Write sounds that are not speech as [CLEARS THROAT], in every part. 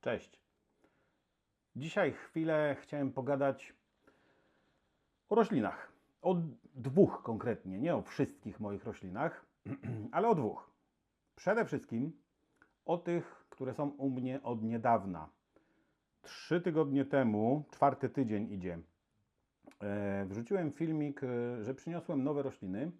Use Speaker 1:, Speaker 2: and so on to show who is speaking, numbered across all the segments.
Speaker 1: Cześć. Dzisiaj chwilę chciałem pogadać o roślinach. O dwóch konkretnie, nie o wszystkich moich roślinach, [CLEARS THROAT] ale o dwóch. Przede wszystkim o tych, które są u mnie od niedawna. Trzy tygodnie temu, czwarty tydzień idzie, e, wrzuciłem filmik, e, że przyniosłem nowe rośliny.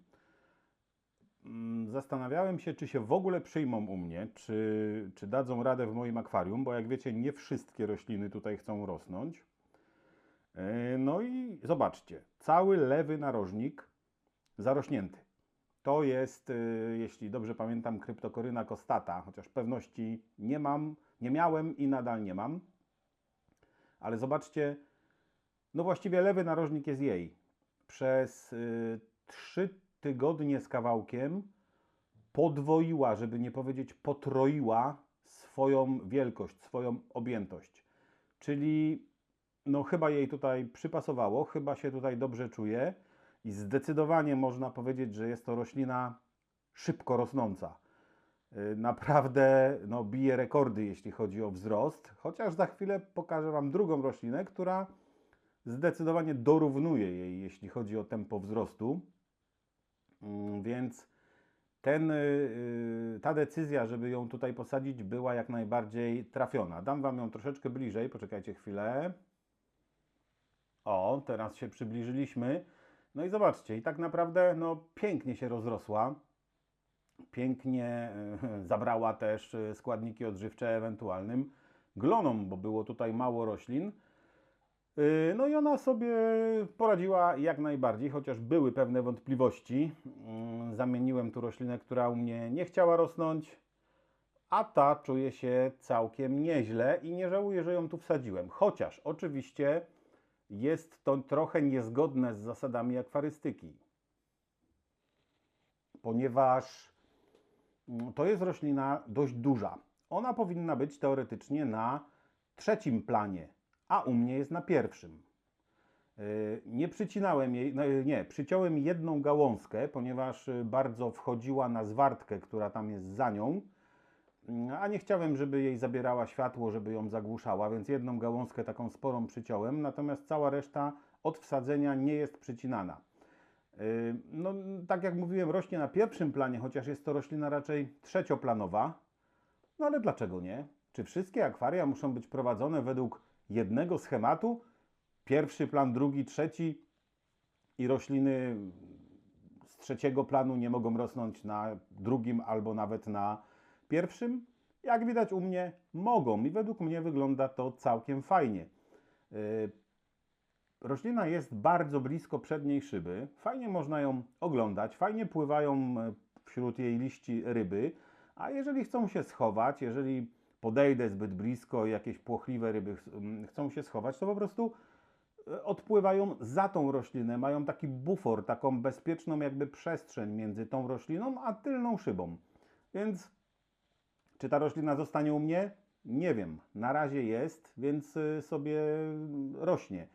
Speaker 1: Mm, Zastanawiałem się, czy się w ogóle przyjmą u mnie, czy, czy dadzą radę w moim akwarium, bo jak wiecie, nie wszystkie rośliny tutaj chcą rosnąć. E, No i zobaczcie, cały lewy narożnik zarośnięty. To jest, e, jeśli dobrze pamiętam, kryptokoryna kostata, chociaż pewności nie mam, nie miałem i nadal nie mam. Ale zobaczcie, no właściwie lewy narożnik jest jej. Przez y, trzy tygodnie z kawałkiem podwoiła, żeby nie powiedzieć potroiła swoją wielkość, swoją objętość. Czyli no chyba jej tutaj przypasowało, chyba się tutaj dobrze czuje i zdecydowanie można powiedzieć, że jest to roślina szybko rosnąca. Y, Naprawdę no, bije rekordy, jeśli chodzi o wzrost, chociaż za chwilę pokażę Wam drugą roślinę, która zdecydowanie dorównuje jej, jeśli chodzi o tempo wzrostu. Mm, Więc ten, y, y, ta decyzja, żeby ją tutaj posadzić, była jak najbardziej trafiona. Dam Wam ją troszeczkę bliżej, poczekajcie chwilę. O, teraz się przybliżyliśmy. No i zobaczcie, i tak naprawdę no, pięknie się rozrosła. Pięknie e, [LAUGHS] zabrała też składniki odżywcze ewentualnym glonom, bo było tutaj mało roślin. Yy, No i ona sobie poradziła jak najbardziej, chociaż były pewne wątpliwości. Yy, Zamieniłem tu roślinę, która u mnie nie chciała rosnąć, a ta czuje się całkiem nieźle i nie żałuję, że ją tu wsadziłem. Chociaż oczywiście jest to trochę niezgodne z zasadami akwarystyki, ponieważ mm, to jest roślina dość duża. Ona powinna być teoretycznie na trzecim planie, a u mnie jest na pierwszym. Yy, Nie przycinałem jej, no, nie, przyciąłem jedną gałązkę, ponieważ y, bardzo wchodziła na zwartkę, która tam jest za nią, Mm, a nie chciałem, żeby jej zabierała światło, żeby ją zagłuszała, więc jedną gałązkę taką sporą przyciąłem, natomiast cała reszta od wsadzenia nie jest przycinana. No, tak jak mówiłem, rośnie na pierwszym planie, chociaż jest to roślina raczej trzecioplanowa. No ale dlaczego nie? Czy wszystkie akwaria muszą być prowadzone według jednego schematu? Pierwszy plan, drugi, trzeci i rośliny z trzeciego planu nie mogą rosnąć na drugim albo nawet na pierwszym? Jak widać u mnie mogą i według mnie wygląda to całkiem fajnie. Yy, Roślina jest bardzo blisko przedniej szyby. Fajnie można ją oglądać, fajnie pływają e, wśród jej liści ryby, a jeżeli chcą się schować, jeżeli podejdę zbyt blisko jakieś płochliwe ryby ch- m, chcą się schować, to po prostu e, odpływają za tą roślinę, mają taki bufor, taką bezpieczną jakby przestrzeń między tą rośliną a tylną szybą. Więc czy ta roślina zostanie u mnie? Nie wiem. Na razie jest, więc y, sobie rośnie.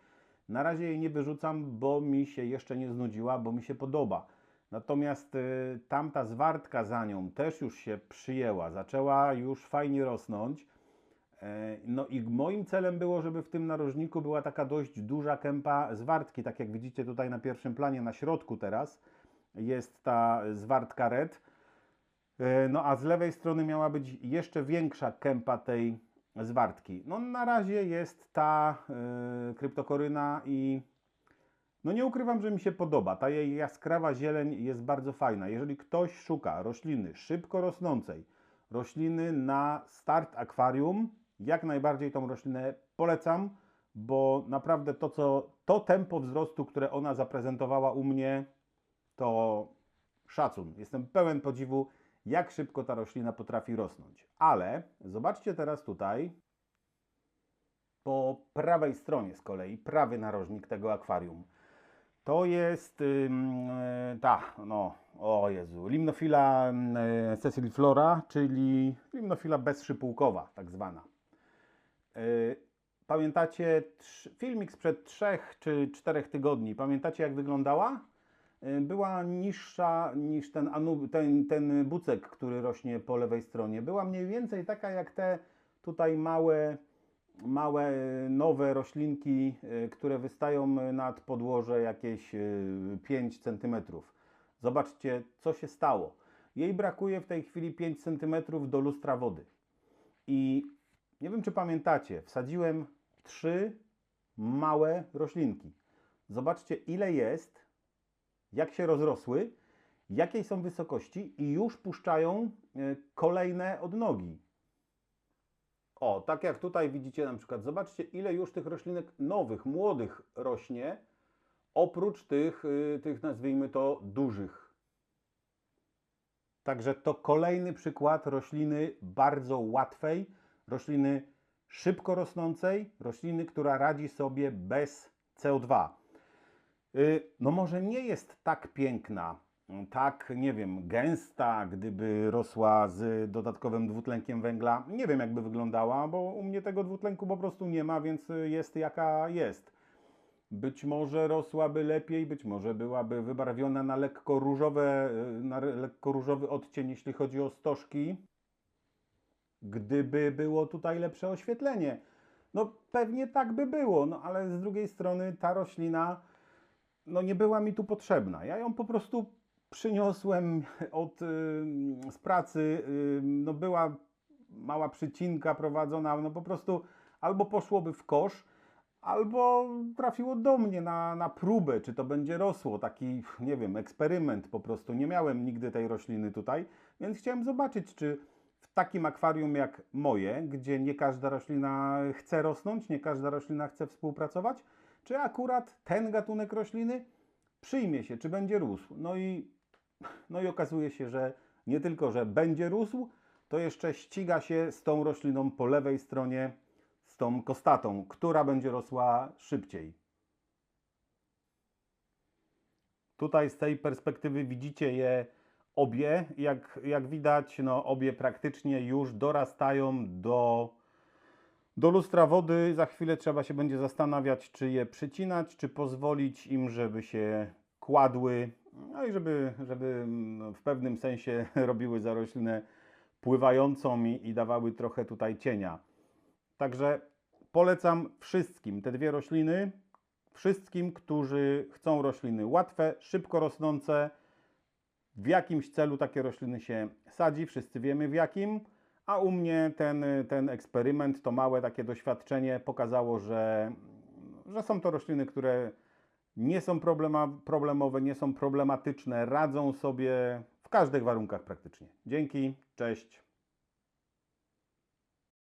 Speaker 1: Na razie jej nie wyrzucam, bo mi się jeszcze nie znudziła, bo mi się podoba. Natomiast y, tamta zwartka za nią też już się przyjęła, zaczęła już fajnie rosnąć. E, No i moim celem było, żeby w tym narożniku była taka dość duża kępa zwartki, tak jak widzicie tutaj na pierwszym planie, na środku teraz jest ta zwartka red. E, No a z lewej strony miała być jeszcze większa kępa tej zwartki. No na razie jest ta e, kryptokoryna i no nie ukrywam, że mi się podoba. Ta jej jaskrawa zieleń jest bardzo fajna. Jeżeli ktoś szuka rośliny szybko rosnącej, rośliny na start akwarium, jak najbardziej tą roślinę polecam, bo naprawdę to, co, to tempo wzrostu, które ona zaprezentowała u mnie, to szacun. Jestem pełen podziwu, jak szybko ta roślina potrafi rosnąć. Ale zobaczcie teraz tutaj, po prawej stronie z kolei, prawy narożnik tego akwarium. To jest e, ta, no, o Jezu, limnofila ym, e, sessiliflora, czyli limnofila bezszypułkowa, tak zwana. E, Pamiętacie trz- filmik sprzed trzech czy czterech tygodni? Pamiętacie jak wyglądała? E, Była niższa niż ten, ten, ten bucek, który rośnie po lewej stronie. Była mniej więcej taka jak te tutaj małe, małe nowe roślinki, y, które wystają nad podłoże jakieś y, 5 cm. Zobaczcie, co się stało. Jej brakuje w tej chwili 5 cm do lustra wody. I nie wiem, czy pamiętacie, wsadziłem trzy małe roślinki. Zobaczcie, ile jest, jak się rozrosły, jakiej są wysokości i już puszczają e, kolejne odnogi. O, tak jak tutaj widzicie na przykład, zobaczcie, ile już tych roślinek nowych, młodych rośnie, oprócz tych, y, tych nazwijmy to, dużych. Także to kolejny przykład rośliny bardzo łatwej, rośliny szybko rosnącej, rośliny, która radzi sobie bez CO2. Y, No może nie jest tak piękna, tak, nie wiem, gęsta, gdyby rosła z dodatkowym dwutlenkiem węgla. Nie wiem, jakby wyglądała, bo u mnie tego dwutlenku po prostu nie ma, więc jest jaka jest. Być może rosłaby lepiej, być może byłaby wybarwiona na lekko różowe, y, na lekko różowy odcień, jeśli chodzi o stożki, gdyby było tutaj lepsze oświetlenie. No pewnie tak by było, no ale z drugiej strony ta roślina no nie była mi tu potrzebna. Ja ją po prostu przyniosłem od, y, z pracy, y, no była mała przycinka prowadzona, no po prostu albo poszłoby w kosz, albo trafiło do mnie na, na próbę, czy to będzie rosło, taki, nie wiem, eksperyment po prostu. Nie miałem nigdy tej rośliny tutaj, więc chciałem zobaczyć, czy w takim akwarium jak moje, gdzie nie każda roślina chce rosnąć, nie każda roślina chce współpracować, czy akurat ten gatunek rośliny przyjmie się, czy będzie rósł. No i, no i okazuje się, że nie tylko, że będzie rósł, to jeszcze ściga się z tą rośliną po lewej stronie, z tą kostatą, która będzie rosła szybciej. Tutaj z tej perspektywy widzicie je obie. Jak, jak widać, no, obie praktycznie już dorastają do, do lustra wody. Za chwilę trzeba się będzie zastanawiać, czy je przycinać, czy pozwolić im, żeby się kładły, no i żeby, żeby no, w pewnym sensie [LAUGHS] robiły za roślinę pływającą i, i dawały trochę tutaj cienia. Także polecam wszystkim te dwie rośliny, wszystkim, którzy chcą rośliny łatwe, szybko rosnące. W jakimś celu takie rośliny się sadzi, wszyscy wiemy w jakim. A u mnie ten, ten eksperyment, to małe takie doświadczenie pokazało, że, że są to rośliny, które nie są problema, problemowe, nie są problematyczne, radzą sobie w każdych warunkach praktycznie. Dzięki, cześć.